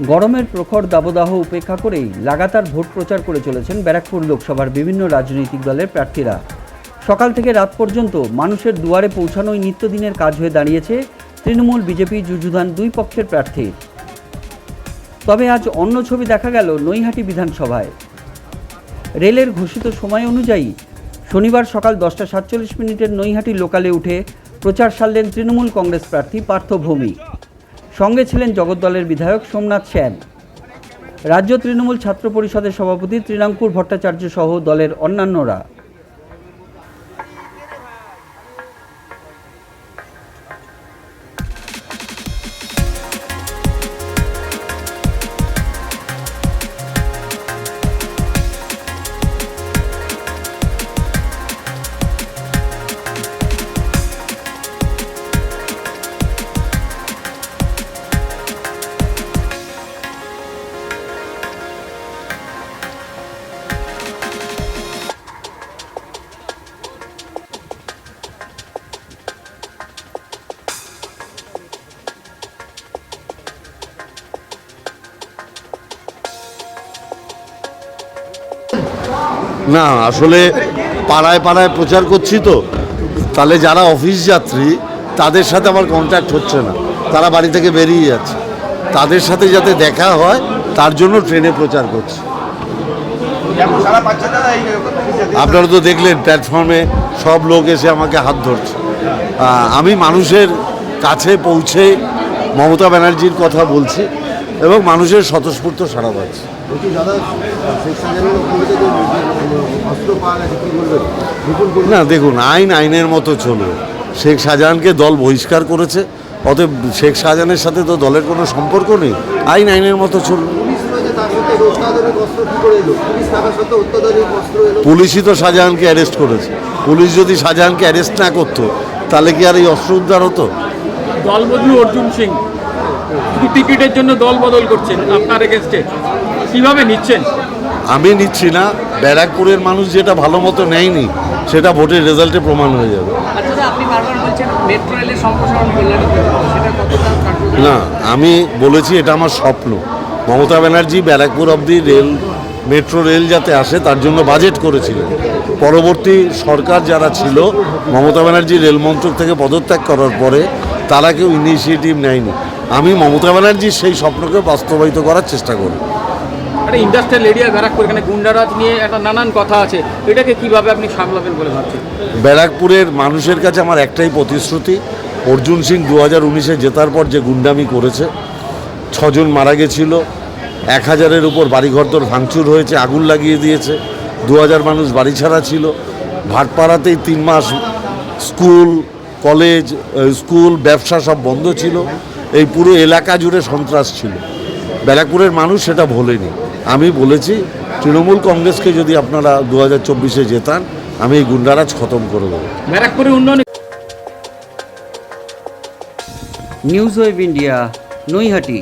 গরমের প্রখর দাবদাহ উপেক্ষা করেই লাগাতার ভোট প্রচার করে চলেছেন ব্যারাকপুর লোকসভার বিভিন্ন রাজনৈতিক দলের প্রার্থীরা। সকাল থেকে রাত পর্যন্ত মানুষের দুয়ারে পৌঁছানোই নিত্যদিনের কাজ হয়ে দাঁড়িয়েছে তৃণমূল, বিজেপি, যুযুধান দুই পক্ষের প্রার্থীর তবে আজ অন্য ছবি দেখা গেল নৈহাটি বিধানসভায়। রেলের ঘোষিত সময় অনুযায়ী শনিবার সকাল দশটা সাতচল্লিশ মিনিটের নৈহাটি লোকালে উঠে প্রচার সারলেন তৃণমূল কংগ্রেস প্রার্থী পার্থ ভৌমিক সঙ্গে ছিলেন জগদ্দলের বিধায়ক সোমনাথ সেন। রাজ্য তৃণমূল ছাত্র পরিষদের সভাপতি ত্রিনাঙ্কুর ভট্টাচার্য সহ দলের অন্যান্যরা। না, আসলে পাড়ায় পাড়ায় প্রচার করছি তো। তাহলে যারা অফিস যাত্রী, তাদের সাথে আমার কন্ট্যাক্ট হচ্ছে না। তারা বাড়ি থেকে বেরিয়ে যাচ্ছে। তাদের সাথে যাতে দেখা হয়, তার জন্য ট্রেনে প্রচার করছি। আপনারা তো দেখলেন প্ল্যাটফর্মে সব লোক এসে আমাকে হাত ধরছে। আমি মানুষের কাছে পৌঁছে মমতা ব্যানার্জির কথা বলছি। এবং মানুষের স্বতঃস্ফূর্ত সাড়া পাচ্ছি। না দেখুন আইন আইনের মতো চলবে। শেখ শাহজাহানকে দল বহিষ্কার করেছে অতএব শেখ শাহজাহানের সাথে তো দলের কোনো সম্পর্ক নেই আইন আইনের মতো চলবে। পুলিশই তো শাহজাহানকে অ্যারেস্ট করেছে। পুলিশ যদি শাহজাহানকে অ্যারেস্ট না করতো তাহলে কি আর এই অস্ত্র উদ্ধার হতো? দলবদলু অর্জুন সিং টিকিটের জন্য দল বদল করছেন আপনার এগেনস্টে কীভাবে নিচ্ছেন? আমি নিচ্ছি না। ব্যারাকপুরের মানুষ যেটা ভালো মতো নেয়নি সেটা ভোটের রেজাল্টে প্রমাণ হয়ে যাবে। আচ্ছা আপনি বারবার বলছেন মেট্রো রেলের সম্প্রসারণ করলেন সেটা কতটা কার্যকরী? না আমি বলেছি এটা আমার স্বপ্ন। মমতা ব্যানার্জি ব্যারাকপুর অবধি রেল মেট্রো রেল যাতে আসে তার জন্য বাজেট করেছিলেন। পরবর্তী সরকার যারা ছিল মমতা ব্যানার্জি রেল মন্ত্রক থেকে পদত্যাগ করার পরে তারা কেউ ইনিশিয়েটিভ নেয়নি। আমি মমতা ব্যানার্জির সেই স্বপ্নকে বাস্তবায়িত করার চেষ্টা করি। একটা ইন্ডাস্ট্রিয়াল এরিয়া ব্যারাকপুর এখানে গুন্ডারাজ নিয়ে একটা নানান কথা আছে এটাকে কীভাবে আপনি সামলাবেন বলে ভাবছেন? ব্যারাকপুরের মানুষের কাছে আমার একটাই প্রতিশ্রুতি অর্জুন সিং দু হাজার উনিশে জেতার পর যে গুন্ডামি করেছে ছজন মারা গেছিল এক হাজারের উপর বাড়িঘরদর ভাঙচুর হয়েছে আগুন লাগিয়ে দিয়েছে দু হাজার মানুষ বাড়ি ছাড়া ছিল ভাটপাড়াতেই তিন মাস স্কুল কলেজ স্কুল ব্যবসা সব বন্ধ ছিল এই পুরো এলাকা জুড়ে সন্ত্রাস ছিল। ব্যারাকপুরের মানুষ সেটা ভোলেনি। আমি বলেছি তৃণমূল কংগ্রেসকে যদি আপনারা দু হাজার চব্বিশে জেতান আমি এই গুন্ডারাজ খতম করে দেবো। ব্যারাকপুরের উন্নয়ন নিউজ ওয়েব ইন্ডিয়া নৈহাটি।